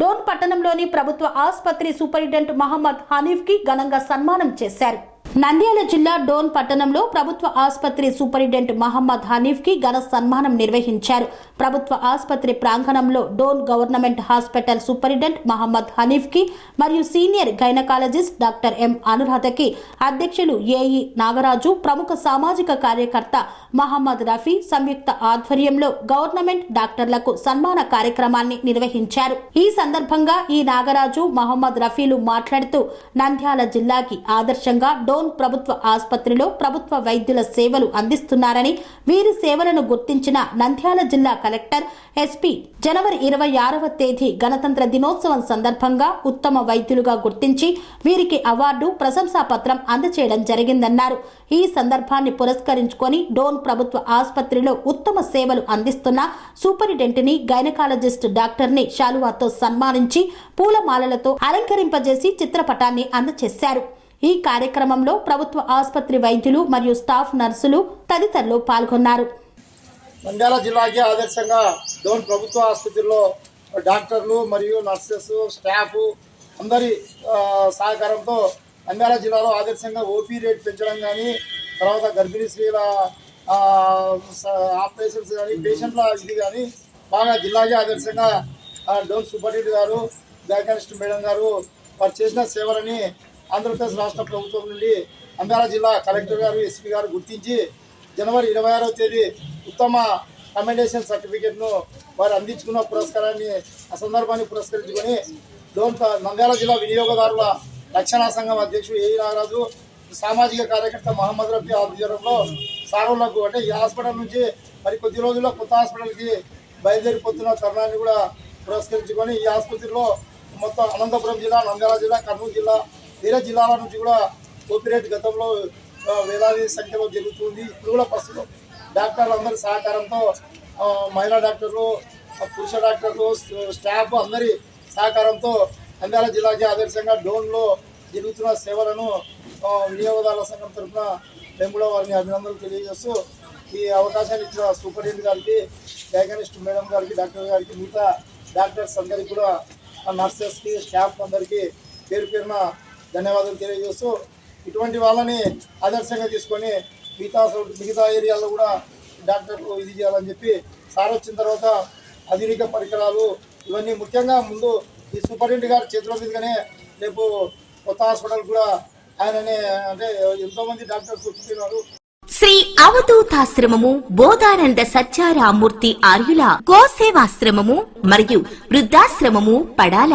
డోన్ పట్టణంలోని ప్రభుత్వ ఆసుపత్రి సూపరింటెండెంట్ మహమ్మద్ హనీఫ్కి ఘనంగా సన్మానం చేశారు. నంద్యాల జిల్లా డోన్ పట్టణంలో ప్రభుత్వ ఆసుపత్రి సూపరింటెండెంట్ మహమ్మద్ హనీఫ్కి ఘన సన్మానం నిర్వహించారు. ప్రభుత్వ ఆసుపత్రి ప్రాంగణంలో Dhone government hospital superintendent Mohammed హనీఫ్కి మరియు సీనియర్ గైనకాలజిస్ట్ డాక్టర్ ఎం అనురాధకి అధ్యక్షులు ఏఈ నాగరాజు ప్రముఖ సామాజిక కార్యకర్త మహమ్మద్ రఫీ సంయుక్త ఆధ్వర్యంలో గవర్నమెంట్ డాక్టర్లకు సన్మాన కార్యక్రమాన్ని నిర్వహించారు. ఈ సందర్భంగా ఈ నాగరాజు మహమ్మద్ రఫీలు మాట్లాడుతూ నంద్యాల జిల్లాకి ఆదర్శంగా డోన్ ప్రభుత్వ ఆసుపత్రిలో ప్రభుత్వ వైద్యుల సేవలు అందిస్తున్నారని వీరి సేవలను గుర్తించిన నంద్యాల జిల్లా కలెక్టర్ ఎస్పీ జనవరి ఇరవై ఆరవ తేదీ గణతంత్ర దినోత్సవం సందర్భంగా ఉత్తమ వైద్యులుగా గుర్తించి వీరికి అవార్డు ప్రశంసా పత్రం అందచేయడం జరిగిందన్నారు. ఈ సందర్భాన్ని పురస్కరించుకొని డోన్ ప్రభుత్వ ఆసుపత్రిలో ఉత్తమ సేవలు అందిస్తున్న సూపరింటెండెంట్ని గైనకాలజిస్ట్ డాక్టర్ని శాలువాతో సన్మానించి పూలమాలలతో అలంకరింపజేసి చిత్రపటాన్ని అందచేశారు. ఈ కార్యక్రమంలో ప్రభుత్వ ఆసుపత్రి వైద్యులు మరియు స్టాఫ్ నర్సులు తదితరులు పాల్గొన్నారు. నంద్యాల జిల్లాకి ఆదర్శంగా డోన్ ప్రభుత్వ ఆసుపత్రిలో డాక్టర్లు మరియు నర్సెస్ స్టాఫ్ అందరి సహకారంతో నంద్యాల జిల్లాలో ఆదర్శంగా ఓపీ రేట్ పెంచడం కానీ తర్వాత గర్భిణీ స్త్రీల ఆపరేషన్స్ కానీ పేషెంట్ల ఇది కానీ బాగా జిల్లాకి ఆదర్శంగా డోన్ సూపరింటెండెంట్ గారు డయాగ్నోస్ట్ మేడం గారు వారు చేసిన సేవలని ఆంధ్రప్రదేశ్ రాష్ట్ర ప్రభుత్వం నుండి నంద్యాల జిల్లా కలెక్టర్ గారు ఎస్పీ గారు గుర్తించి జనవరి ఇరవై ఆరవ తేదీ ఉత్తమ కమెండేషన్ సర్టిఫికేట్ను వారు అందించుకున్న పురస్కారాన్ని ఆ సందర్భాన్ని పురస్కరించుకొని డోన్ నంద్యాల జిల్లా వినియోగదారుల రక్షణ సంఘం అధ్యక్షుడు ఏ. నాగరాజు సామాజిక కార్యకర్త మహమ్మద్ రఫీ ఆధ్వర్యంలో సారులకు అంటే ఈ హాస్పిటల్ నుంచి మరి కొద్ది రోజుల్లో కొత్త హాస్పిటల్కి బయలుదేరిపోతున్న తరుణాన్ని కూడా పురస్కరించుకొని ఈ ఆసుపత్రిలో మొత్తం అనంతపురం జిల్లా నంద్యాల జిల్లా కర్నూలు జిల్లా వేరే జిల్లాల నుంచి కూడా కోపిరేట్ గతంలో వేలాది సంఖ్యలో జరుగుతుంది. ఇప్పుడు కూడా ప్రస్తుతం డాక్టర్లు అందరి సహకారంతో మహిళా డాక్టర్లు పురుష డాక్టర్లు స్టాఫ్ అందరి సహకారంతో నంద్యాల జిల్లాకి ఆదర్శంగా డోన్లో జరుగుతున్న సేవలను వినియోగదారుల సంఘం తరఫున మేము కూడా వారిని అభినందనలు తెలియజేస్తూ ఈ అవకాశాన్ని ఇచ్చిన సూపరింటెండెంట్ గారికి డయాగ్నోస్ట్ మేడం గారికి డాక్టర్ గారికి మిగతా డాక్టర్స్ అందరికీ కూడా నర్సెస్కి స్టాఫ్ అందరికీ పేరు పేరున ధన్యవాదాలు తెలియజేస్తూ ఇటువంటి వాళ్ళని ఆదర్శంగా తీసుకొని మిగతా మిగతా ఏరియాలో కూడా డాక్టర్లు ఇది చేయాలని చెప్పి సార్ వచ్చిన తర్వాత ఆధునిక పరికరాలు ఇవన్నీ ముఖ్యంగా ముందు ఈ సూపరింటెండెంట్ గారి చేతిలో మీదుగానే రేపు కొత్త హాస్పిటల్ కూడా ఆయననే అంటే ఎంతోమంది డాక్టర్స్ పుట్టినారు శ్రీ అవధూతాశ్రమము బోధానంద సత్యారామూర్తి ఆర్యుల గోసేవాశ్రమము మరియు వృద్ధాశ్రమము పడాల.